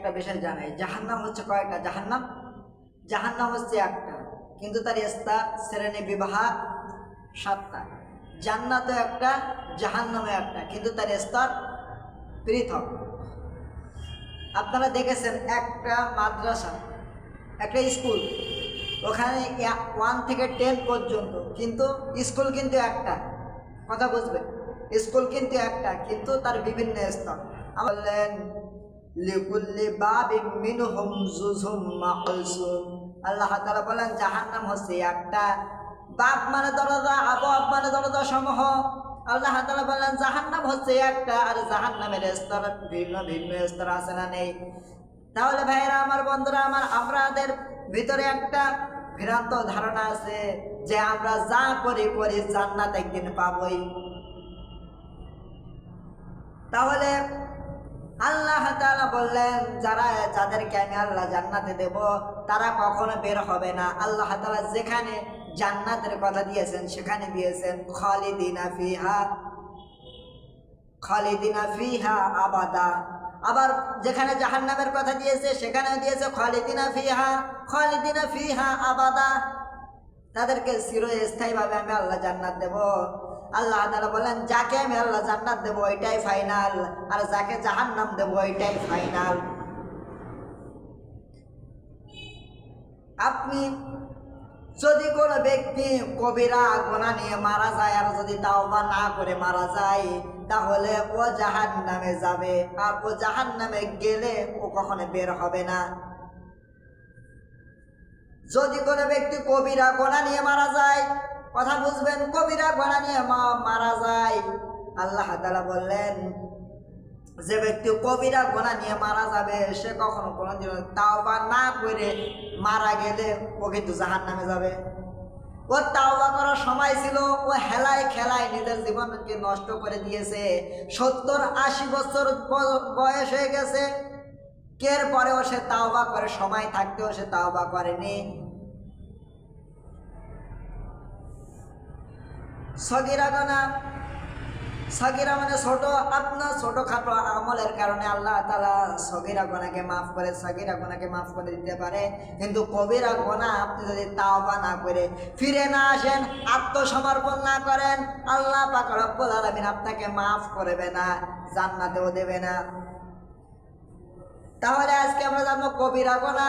একটা বিষয় জানাই। জাহান্নাম হচ্ছে কয়টা জাহান্নাম? জাহান্নাম হচ্ছে একটা, কিন্তু তার স্তা শ্রেণি বিবাহ সাতটা। জান্নাতও একটা, জাহান্নামও একটা, কিন্তু তার স্তর পৃথক। আপনারা দেখেছেন একটা মাদ্রাসা, একটা স্কুল, ওখানে ওয়ান থেকে টেন পর্যন্ত, কিন্তু স্কুল কিন্তু একটা। কথা বুঝবেন? স্কুল কিন্তু একটা, কিন্তু তার বিভিন্ন স্তর। বললেন লিকুল্লি বাবি মিনহুম জুজুম মাকলসুম আল্লাহ তাআলা বলেন, জাহান্নাম হচ্ছে একটা বাপ মানে দরজা আবহাব মানে দরজা সমূহ আল্লাহ বলেন, জাহান্নাম হচ্ছে একটা, আর জাহান্নামের স্তর ভিন্ন ভিন্ন স্তর আছে না নেই। তাহলে ভাইয়েরা, আমার বন্ধুরা, আমার আমাদের ভিতরে একটা ভ্রান্ত ধারণা আছে যে আমরা যা করি করি জান্নাত একদিন পাবই। তাহলে আল্লাহ বললেন, যারা, যাদেরকে আমি আল্লাহ জান্নাতে দেব, তারা কখনো বের হবে না। আল্লাহ তাআলা যেখানে জান্নাতের কথা দিয়েছেন, সেখানে দিয়েছেন, খালিদিনা ফিহা খালিদিনা ফিহা আবাদা। আবার যেখানে জাহান্নামের কথা দিয়েছে, সেখানেও দিয়েছে, খালিদিনা ফিহা খালিদিনা ফিহা আবাদা। তাদেরকে চিরস্থায়ীভাবে আমি আল্লাহ জান্নাত দেব। আল্লাহ তাআলা বলেন, যাকে আমি আল্লাহ জান্নাত দেবো ওইটাই ফাইনাল আর যাকে জাহান্নাম দেবো ওইটাই ফাইনাল আপনি যদি কোনো ব্যক্তি কবিরা গোনা নিয়ে মারা যায় আর যদি তাওবা না করে মারা যায়, তাহলে ও জাহান নামে যাবে। আর ও জাহান নামে গেলে ও কখনো বের হবে না। যদি কোনো ব্যক্তি কবিরা গোনা নিয়ে মারা যায় কথা বুঝবেন, কবিরা গোনা নিয়ে মা- মারা যায়। আল্লাহ তালা বললেন, যে ব্যক্তি কবিরা গোনা নিয়ে মারা যাবে, সে কখনো কোনো দিন তাও বা না করে মারা গেলে ও কিন্তু জাহান নামে যাবে। ওর তাওবা করার সময় ছিল, ও হেলায় খেলায় নিজের জীবনকে নষ্ট করে দিয়েছে। সত্তর আশি বছর বয়স হয়ে গেছে। কের পরেও সে তাওবা করে, সময় থাকতেও সে তাওবা করেনি। সগিরা গানা। সগিরা মানে ছোট আপনার ছোটখাটো আমলের কারণে আল্লাহ তালা সগিরা গোনাকে মাফ করে, সগিরা গোনাকে মাফ করে দিতে পারে। কিন্তু কবিরা গোনা আপনি যদি তাওবা না করে ফিরে না আসেন, আত্মসমর্পণ না করেন, আল্লাহ পাক আলামিন আপনাকে মাফ করবে না, জান্নাতেও দেবে না। তাহলে আজকে আমরা জানব কবিরা গোনা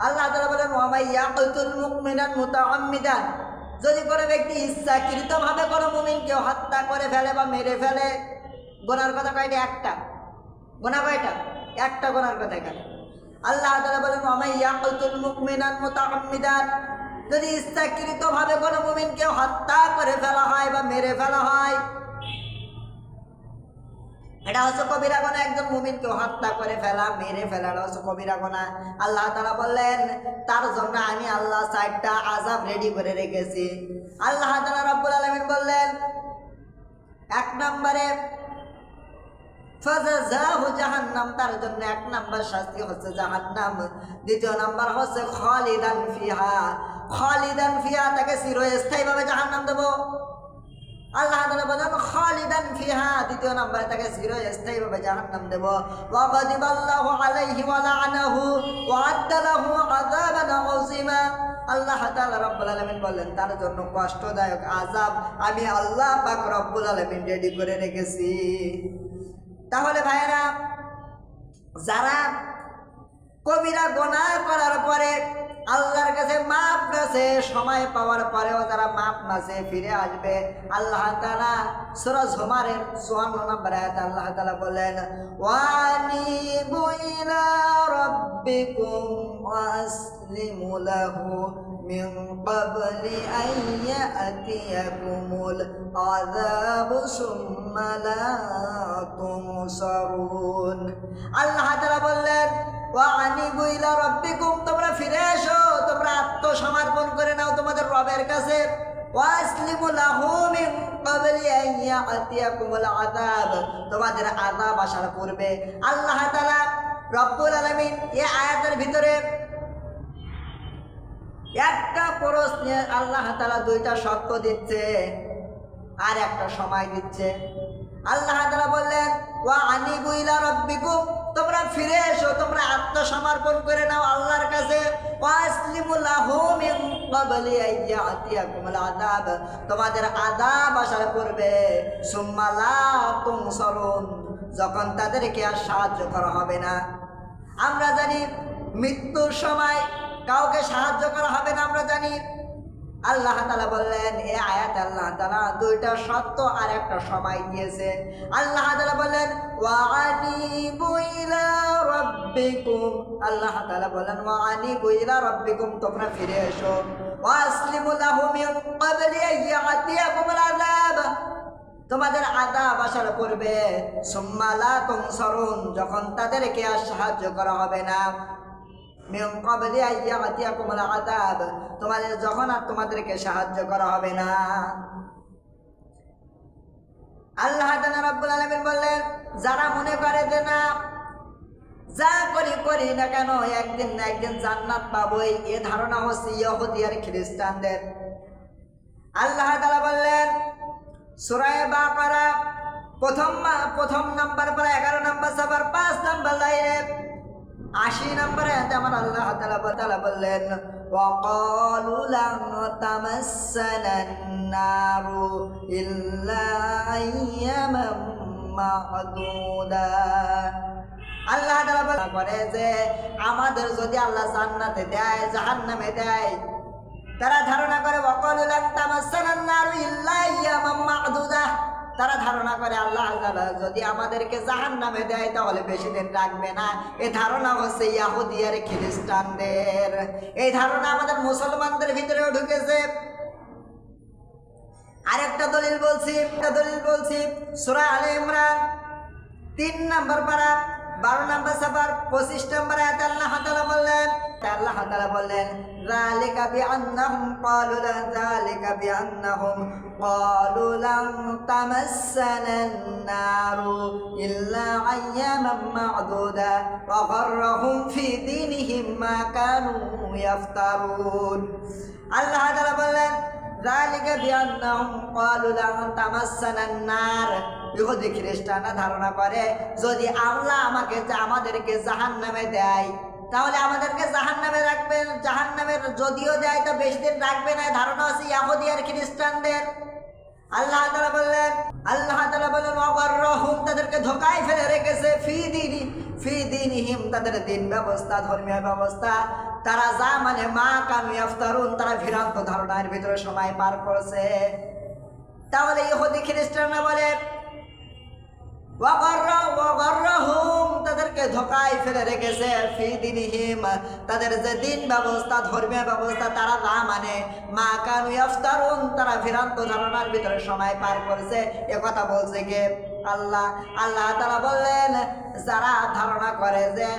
আল্লাহ তাআলা বলেন, ওয়ামাই ইয়াকতুল মুমিনান মুতাআম্মিদান। যদি কোনো ব্যক্তি ইচ্ছাকৃতভাবে কোনো মুমিনকে হত্যা করে ফেলে বা মেরে ফেলে, গোনার কথা কয়টা? একটা। গোনা কয়টা? একটা গোনার কথা এখানে। আল্লাহ তাআলা বলেন, ওয়ামাই ইয়াকতুল মুমিনান মুতাআম্মিদান। যদি ইচ্ছাকৃতভাবে কোনো মুমিনকে হত্যা করে ফেলা হয় বা মেরে ফেলা হয় এটা হচ্ছে কবিরা গোনা একজন মুমিনকে হত্যা করে ফেলা, মেরে ফেলা এটা হচ্ছে কবিরা গোনা আল্লাহ তাআলা বললেন, তার জন্য আমি আল্লাহ চারটা আজাব রেডি করে রেখেছি। আল্লাহ তাআলা রব্বুল আলামিন বললেন, এক নম্বরে জাহান্নাম, তার জন্য এক নাম্বার শাস্তি হচ্ছে জাহান্নাম। দ্বিতীয় নাম্বার হচ্ছে খালিদান ফিহা। খালিদান ফিহা তাকে চিরস্থায়ীভাবে জাহান্নাম দেবো। আল্লাহ তাআলা বলেন, খালিদান ফিহা, দ্বিতীয় নম্বরে তাকে চিরস্থায়ীভাবে জাহান্নাম দেব। ওয়া গাদিবাল্লাহু আলাইহি ওয়া লা'নাহু ওয়া আদ্দা লাহু আযাবান আযীমা। আল্লাহ তাআলা রব্বুল আলামিন বললেন তার জন্য কষ্টদায়ক আযাব আমি আল্লাহ পাক রব্বুল আলামিন রেডি করে রেখেছি। তাহলে ভাইয়েরা, যারা কবিরা গোনা করার পরে আল্লাহর কাছে মাপ কাছে সময় পাওয়ার পরেও যারা মাপ নাচে ফিরে আসবে। আল্লাহ তালা সুরা ঝুমারের চুয়ান্ন নম্বর আয়াত আল্লাহ তালা বলেন, ওয়ানিবু ইলা রাব্বিকুম ওয়াসলিমু লাহু মিন ক্বাবলি আন ইয়াতিয়াকুমুল আযাবু সুম্মা লা তুনসারুন আল্লাহ তাআলা বললেন ও আনি বুইলা তোমরা ফিরে এসো, তোমরা আত্মসমর্পণ করে নাও তোমাদের রবের কাছে। তোমাদের আদাব আসার করবে আল্লাহ তালা রব্বুল আলমিন এ আয়াতের ভিতরে একটা প্রশ্নে আল্লাহ তালা দুইটা শর্ত দিচ্ছে আর একটা সময় দিচ্ছে। আল্লাহ তালা বললেন ও আনি বুইলা রব্বিকুম তোমরা ফিরে এসো, তোমরা আত্মসমর্পণ করে নাও আল্লাহর কাছে। তোমাদের আদাব আসার পূর্বে যখন তাদেরকে আর সাহায্য করা হবে না। আমরা জানি মৃত্যুর সময় কাউকে সাহায্য করা হবে না, আমরা জানি। আল্লাহ তালা বললেন, এ আয়াত আল্লাহ তালা দুইটা সত্য আর একটা সময় দিয়েছে। আল্লাহ তালা বললেন আল্লাহ তালা বললেন ওয়ানিবু ইলা রাব্বিকুম তোমরা ফিরে তোমাদের আদাব আসার পূর্বে সুম্মালা তুমসরুন যখন তাদেরকে আর সাহায্য করা হবে না। তোমাদের, যখন আর তোমাদেরকে সাহায্য করা হবে না। আল্লাহ রাব্বুল আলামিন বললেন, যারা মনে করে যে না, যা করি করি না কেন, একদিন না একদিন জান্নাত পাবই। এ ধারণা হচ্ছে ইহুদি আর খ্রিস্টানদের। আল্লাহ তাআলা বললেন সুরায় বাকারা, প্রথম প্রথম নাম্বার পরে, এগারো নাম্বার সাবার পাঁচ নাম্বার লাইনে, আশি নাম্বারে আমার আল্লাহ তালা বললেন وقالوا لن تمسنا النار إلا أياما معدودة আল্লাহ তাআলা বলা করে যে আমাদের যদি আল্লাহ জান্নাতে দেয় জাহান্নামে দেয় তারা ধারণা করে وقالوا لن تمسنا النار إلا أياما معدودة তারা ধারণা করে, আল্লাহ যদি আমাদেরকে জাহান নামে দেয়, তাহলে বেশি দিন রাখবে না। এ ধারণা হচ্ছে ইয়াহুদিয়ার খ্রিস্টানদের। এই ধারণা আমাদের মুসলমানদের ভিতরেও ঢুকেছে। আরেকটা দলিল বলছি একটা দলিল বলছি, সুরা আলে ইমরান, তিন নম্বর পারা। বারো নম্বর সাবার পঁচিশ নম্বর আয়াত আল্লাহ তাআলা বললেন, আল্লাহ তাআলা বললেন, যালিকা বিআন্নাহুম ক্বালু লা যালিকা বিআন্নাহুম ক্বালু লান তামাসসানান নারু ইল্লা আইয়ামান মা'দুদা ওয়া গররাহুম ফি দীনিহিম মা কানু ইয়াফতারুন. আল্লাহ তাআলা বললেন ইহুদি খ্রিস্টানরা ধারণা করে, যদি আল্লাহ আমাকে আমাদেরকে জাহান্নামে দেয়, তাহলে আমাদেরকে জাহান জাহান্নামে রাখবেন। জাহান্নামের যদিও দেয়, তো বেশি দিন রাখবে না ধারণা আছে ইয়াহুদি আর খ্রিস্টানদের। আল্লাহ বললেন আল্লাহ বললেন ওয়াগররহুম তাদেরকে ধোকায় ফেলে রেখেছে, ফি দিনি ফি দিনিহিম তাদের দিন ব্যবস্থা, ধর্মীয় ব্যবস্থা। তারা যা মানে মা কানু ইফতারুন তারা ভ্রান্ত ধারণার ভিতরে সময় পার করছে। তাহলে ইহুদি খ্রিস্টানরা বলে তাদেরকে ধোকায় ফেলে রেখেছে ফি দিনিহিম তাদের যে দিন ব্যবস্থা, ধর্মীয় ব্যবস্থা, তারা না মানে মা কানু ইফতারুন তারা ভ্রান্ত ধারণার ভিতরে সময় পার করেছে। এ কথা বলছে কে? আল্লাহ আল্লাহ তারা বললেন, যারা ধারণা করে যে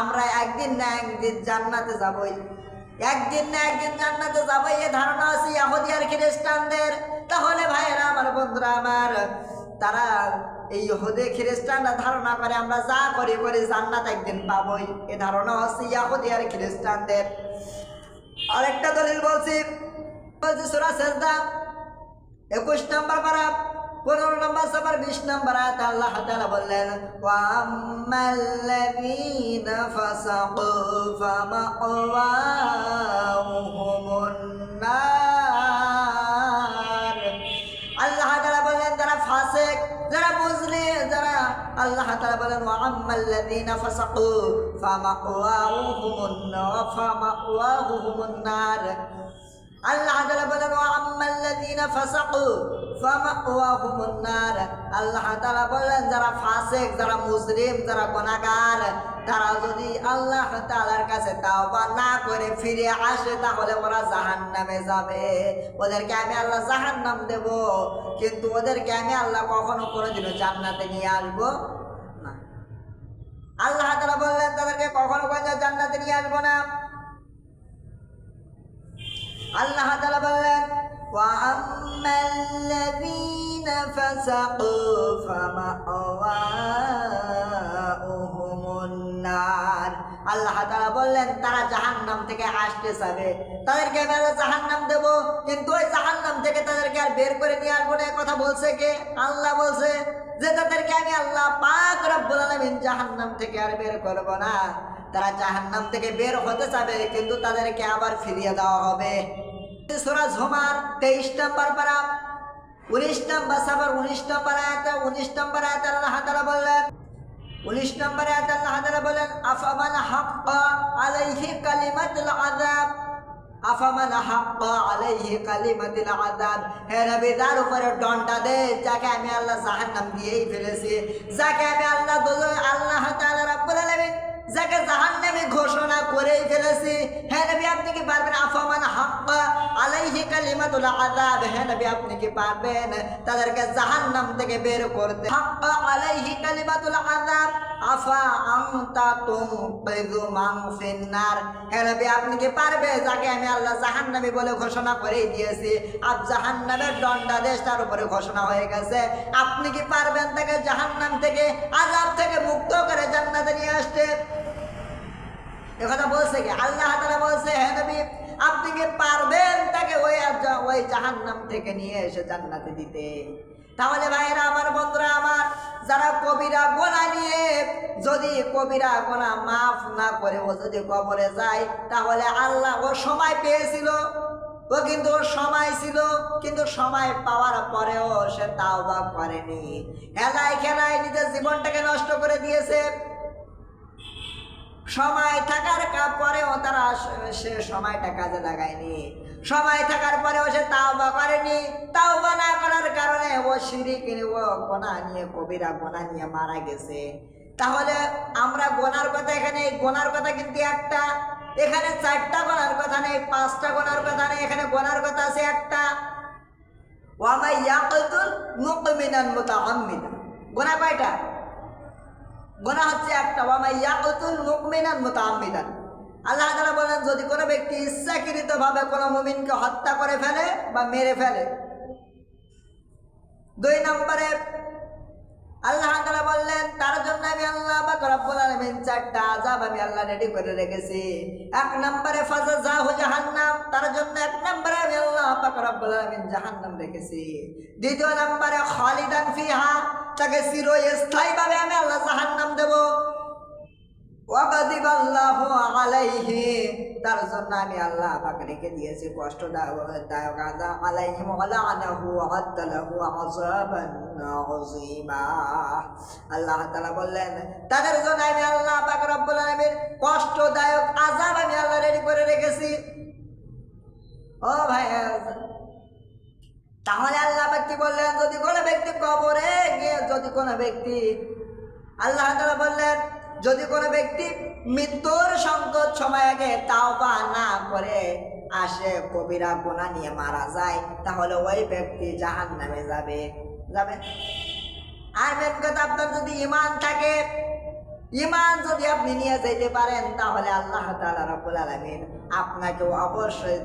আমরা একদিন না একদিন জান্নাতে যাবই, একদিন না একদিন জান্নাতে যাব এ ধারণা আছে ইয়াহুদি আর খ্রিস্টানদের। তাহলে ভাইয়েরা, আমার বন্ধুরা, আমার, তারা এই ইহুদি খ্রিস্টানরা ধারণা করে আমরা যা করি করি জান্নাত একদিন পাবই। এ ধারণা হচ্ছে ইয়াহুদি আর খ্রিস্টানদের। আরেকটা দলিল বলছি বলছি সুরা সেজদা, একুশ নম্বর পারা। পনেরো নম্বর সবার বিশ নম্বর আয়াত আল্লাহ তাআলা বললেন ওয়াম্মাল্লাযীনা ফাসাকু ফামাওয়াহুমুন নার আল্লাহ তাআলা বললেন যারা ফাসিক যারা বুঝলি যারা আল্লাহ তাআলা বলেন ওয়াম্মাল্লাযীনা ফাসাকু ফামাওয়াহুমুন নার ফামাওয়াহুমুন নার আল্লাহ তাআলা বলেন ওয়াম্মাল্লাযীনা ফাসাকু ফামাওয়াহুমুন নার আল্লাহ তাআলা বলেন যারা ফাসিক, যারা মুসলিম, যারা গুনাহগার, তারা যদি আল্লাহ তাআলার কাছে তাওবা না করে ফিরে আসে, তাহলে ওরা জাহান্নামে যাবে। ওদেরকে আমি আল্লাহ জাহান্নাম দেব। কিন্তু ওদেরকে আমি আল্লাহ কখনো কোনোদিনও জান্নাতে নিয়ে আসব না। আল্লাহ তাআলা বললেন, তাদেরকে কখনো কোনো জান্নাতে নিয়ে আসব না। আল্লাহ তাআলা বললেন وأما الذين فسقوا فمأواهم النار আল্লাহ তাআলা বললেন তারা জাহান্নাম থেকে আসতে চাবে তাদেরকে আমি আল্লাহ জাহান্নাম দেব কিন্তু ওই জাহান্নাম থেকে তাদেরকে আর বের করে নিয়ে আসবো না এ কথা বলছে কে আল্লাহ বলছে যে তাদেরকে আমি আল্লাহ পাক রব্বুল আলামিন জাহান্নাম থেকে আর বের করব না তারা জাহান্নাম থেকে বের হতে চাবে কিন্তু তাদেরকে আবার ফিরিয়ে দেওয়া হবে সূরা ঝুমার 23 নম্বর পারা 19 নম্বর সাবার 19 নম্বর আয়াতে 19 নম্বর আয়াতে আল্লাহ তাআলা বললেন 19 নম্বর আয়াতে আল্লাহ তাআলা বলেন আফামান হাক্কা আলাইহি কালিমাতুল আযাব, আফামান হাক্কা আলাইহি কালিমাতুল আযাব। হে নবী, তার উপরে দণ্ডা দে, যাকে আমি আল্লাহ জাহান্নাম দিয়েই ফেলেছি, যাকে আমি আল্লাহ দোজখ আল্লাহ তাআলা রাব্বুল আলামিন যাকে জাহান্নামে ঘোষণা করেই ফেলেছি। হ্যাঁ নবী, আপনি কি পারবেন? আফামান হাক্কা আলাইহি কালিমাতুল আযাব। হ্যাঁ নবী, আপনি কি পারবেন? তাদেরকে জাহান্নাম থেকে বের করতে। হাক্কা আলাইহি কালিমাতুল আযাব। আফা আনতা তুনকিযু মান ফিন্নার। হ্যাঁ নবী, আপনি কি পারবে? যাকে আমি আল্লাহ জাহান্নামী বলে ঘোষণা করেই দিয়েছি। আপ জাহান্নামের দণ্ডাদেশ তার উপরে ঘোষণা হয়ে গেছে। আপনি কি পারবেন তাকে জাহান্নাম থেকে আযাব থেকে মুক্ত করে জান্নাতে নিয়ে আসতে? কথা বলছে কি? আল্লাহ তাআলা বলছে হ্যাঁ নবী, আপনি কি পারবেন তাকে ওই ওই জাহান্নাম থেকে নিয়ে এসে জান্নাতে দিতে? তাহলে ভাইরা আমার বন্ধুরা, আমার যারা কবিরা গোনা নিয়ে, যদি কবিরা গোনা মাফ না করে, ও যদি কবরে যায়, তাহলে আল্লাহ ও সময় পেয়েছিল। ও কিন্তু সময় ছিল, কিন্তু সময় পাওয়ার পরেও সে তাও বা করেনি। খেলায় খেলায় নিজের জীবনটাকে নষ্ট করে দিয়েছে। সময় থাকার পরেও তারা স- সময়টা কাজে লাগায়নি। সময় থাকার পরেও সে তাও বা করেনি। তাও বা না করার কারণে ও শিরিক ও গোনা নিয়ে, কবিরা গোনা নিয়ে মারা গেছে। তাহলে আমরা গোনার কথা এখানে, এই গোনার কথা কিন্তু একটা। এখানে চারটা গোনার কথা নেই, পাঁচটা গোনার কথা নেই, এখানে গোনার কথা আছে একটা। ওয়ামাই ইয়াকুতুল মুকমিনান মুতাআম্মিদান গোনা কয়টা? গোনা হচ্ছে একটা মুতাআম্মিদান। আল্লাহ তাআলা বলেন, যদি কোনো ব্যক্তি ইচ্ছাকৃতভাবে কোনো মুমিনকে হত্যা করে ফেলে বা মেরে ফেলে, দুই নম্বরে আল্লাহ তাআলা বললেন, তার জন্য আমি আল্লাহ পাক রব্বুল আলামিন চারটা আযাব আমি আল্লাহ রেডি করে রেখেছি। এক নম্বরে ফাজা ফাজাজাহু জাহান্নাম, তার জন্য এক নম্বরে আমি আল্লাহ পাক রব্বুল আলামিন জাহান্নাম রেখেছি। দ্বিতীয় নম্বরে খালিদান ফিহা, তাকে চিরস্থায়ীভাবে আমি আল্লাহ জাহান্নাম দেব ওয়াকাদিব আল্লাহু আলাইহি, তার জন্য আমি আল্লাহ পাক রেখে দিয়েছি কষ্ট দায়ক আদা আলাইহি ওয়া আদালাহু আযাবান আযীমা। আল্লাহ তাআলা বললেন, তাদের জন্য আমি আল্লাহ পাক রব্বুল আলামিন কষ্টদায়ক আযাব আমি আল্লাহ রেডি করে রেখেছি। ও ভাই, তাহলে আল্লাহ কি বললেন? যদি কোনো ব্যক্তি কবরে গিয়ে, যদি কোনো ব্যক্তি, আল্লাহ তাআলা বললেন, যদি কোনো ব্যক্তি মৃত্যুর সংকট সময় আগে তাও বা না করে আসে, কবিরা গোনা নিয়ে মারা যায়, তাহলে ওই ব্যক্তি জাহান নামে যাবে। যাবে। আর কথা আপনার যদি ইমান থাকে ইমান যদি আপনি নিয়ে যেতে পারেন, তাহলে আল্লাহ তাআলা রাব্বুল আলামিন আপনাকে অবশ্যই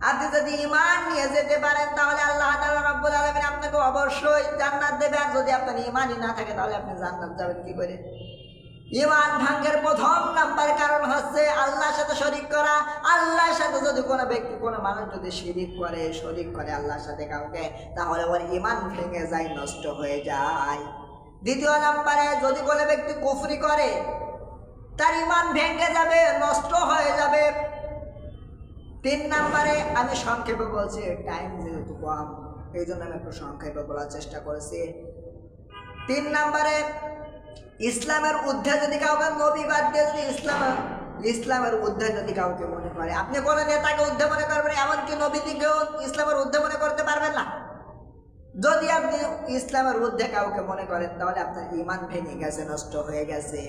আপনি যদি ইমান নিয়ে যেতে পারেন, তাহলে আল্লাহ তাআলা রাব্বুল আলামিন আপনাকে অবশ্যই জান্নাত দেবে। আর যদি আপনার ইমানই না থাকে, তাহলে আপনি জান্নাত যাবেন কি করে? ইমান ভাঙ্গের প্রথম নাম্বার কারণ হচ্ছে আল্লাহর সাথে শরিক করা। আল্লাহর সাথে যদি কোনো ব্যক্তি, কোনো মানুষ যদি শিরিক করে, শরিক করে আল্লাহর সাথে কাউকে, তাহলে ওর ইমান ভেঙে যায়, নষ্ট হয়ে যায়। দ্বিতীয় নাম্বারে যদি কোনো ব্যক্তি কুফরি করে, তার ইমান ভেঙে যাবে, নষ্ট হয়ে যাবে। তিন নাম্বারে আমি সংক্ষেপে বলছি টাইম যেহেতু কম এই জন্য আমি একটু সংক্ষেপে বলার চেষ্টা করেছি। তিন নাম্বারে ইসলামের উদ্ধার যদি কাউকে নবী বাদ দিয়ে যদি ইসলাম, ইসলামের উদ্ধার যদি কাউকে মনে করে। আপনি কোনো নেতাকে উদ্ধার মনে করবেন এমনকি নবীদিকেও ইসলামের উদ্ধার মনে করতে পারবেন না। যদি আপনি ইসলামের উদ্ধে কাউকে মনে করেন, তাহলে আপনার ইমান ভেঙে গেছে, নষ্ট হয়ে গেছে।